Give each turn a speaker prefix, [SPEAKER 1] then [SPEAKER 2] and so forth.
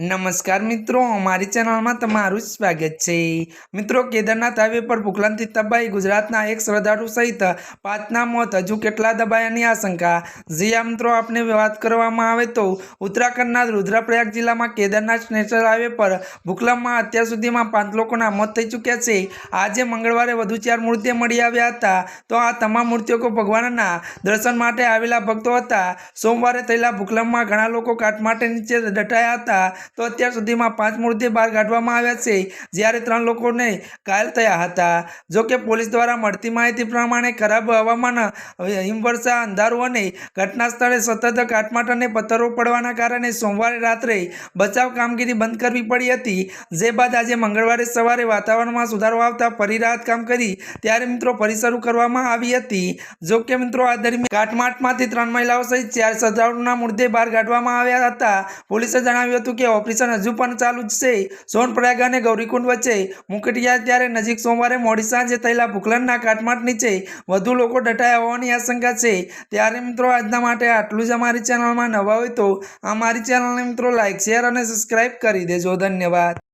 [SPEAKER 1] નમસ્કાર મિત્રો, અમારી ચેનલમાં તમારું સ્વાગત છે. મિત્રો, કેદારનાથ હાઈવે પર ભૂખલાંથી તબાઈ ગુજરાતના એક શ્રદ્ધાળુ સહિત પાંચના મોત, હજુ કેટલા દબાયાની આશંકા? જ્યાં મિત્રો આપણે વાત કરવામાં આવે તો ઉત્તરાખંડના રુદ્રપ્રયાગ જિલ્લામાં કેદારનાથ નેશનલ હાઈવે પર ભૂકંપમાં અત્યાર સુધીમાં પાંચ લોકોના મોત થઈ ચૂક્યા છે. આજે મંગળવારે વધુ ચાર મૂર્તિઓ મળી આવ્યા હતા. તો આ તમામ મૂર્તિઓ ભગવાનના દર્શન માટે આવેલા ભક્તો હતા. સોમવારે થયેલા ભૂકંપમાં ઘણા લોકો કાટમાટે નીચે દટાયા હતા. તો અત્યાર સુધીમાં પાંચ મૃતદેહ બહાર કાઢવામાં આવ્યા છે. જ્યારે ત્રણ લોકોને ઘાયલ થયા હતા. જોકે પોલીસ દ્વારા મળતી માહિતી પ્રમાણે ખરાબ હવામાન હિમવર્ષા, અંધારું અને ઘટના સ્થળે સતત કાટમાટ અને પથ્થરો પડવાના કારણે સોમવારે રાત્રે બચાવ કામગીરી બંધ કરવી પડી હતી. જે બાદ આજે મંગળવારે સવારે વાતાવરણમાં સુધારો આવતા ફરી રાહત કામ કરી ત્યારે મિત્રો ફરી શરૂ કરવામાં આવી હતી. જોકે મિત્રો આ દરમિયાન કાટમાટમાંથી ત્રણ મહિલાઓ સહિત ચાર શ્રદ્ધાળુના મૃતદેહ બહાર કાઢવામાં આવ્યા હતા. પોલીસે જણાવ્યું હતું કે ઓપરેશન હજુ પણ ચાલુ જ છે. સોનપ્રયાગ અને ગૌરીકુંડ વચ્ચે મુકટિયા ત્યારે નજીક સોમવારે મોડી સાંજે થયેલા ભૂખલનના કાટમાટ નીચે વધુ લોકો ડટાયા હોવાની આશંકા છે. ત્યારે મિત્રો આજના માટે આટલું જ અમારી ચેનલમાં નવા હોય તો અમારી ચેનલને મિત્રો લાઇક શેર અને સબસ્ક્રાઇબ કરી દેજો. ધન્યવાદ.